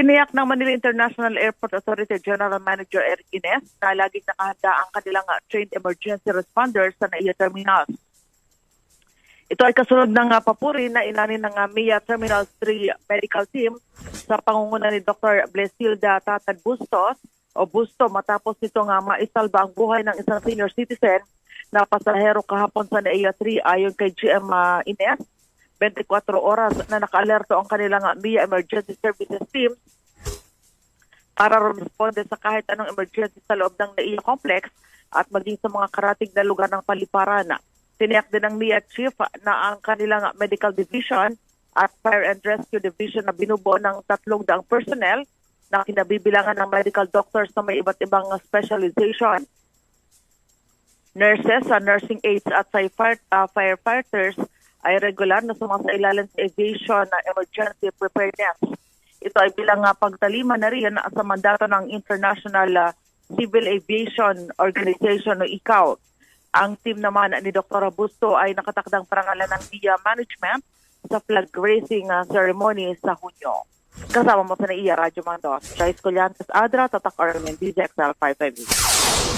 Tiniyak ng Manila International Airport Authority General Manager Eric Ines na laging nakahanda ang kanilang uh, trained emergency responders sa NAIA terminals. Ito ay kasunod ng uh, papuri na inanin ng MIA Terminal 3 Medical Team sa pangunguna ni Dr. Blesilda Tatad Bustos o Busto matapos nito nga maisalba ang buhay ng isang senior citizen na pasahero kahapon sa NAIA 3 ayon kay GM uh, Ines. 24 oras na nakaalerto ang kanilang uh, MIA Emergency Services Team para rumisponde sa kahit anong emergency sa loob ng NAIA complex at maging sa mga karating na lugar ng paliparan. Tiniyak din ng NIA Chief na ang kanilang medical division at fire and rescue division na binubuo ng tatlong daang personnel na kinabibilangan ng medical doctors na may iba't ibang specialization. Nurses, uh, nursing aides at fire, uh, firefighters ay regular na sumasailalan sa aviation na emergency preparedness. Ito ay bilang uh, pagtalima na rin sa mandato ng International uh, Civil Aviation Organization o ICAO. Ang team naman ni Dr. Busto ay nakatakdang parangalan ng via management sa flag raising uh, ceremony sa Hunyo. Kasama mo sa NAIA Radyo Mandos, Joyce Collantes Adra, Tatak Armin, DJXL 558.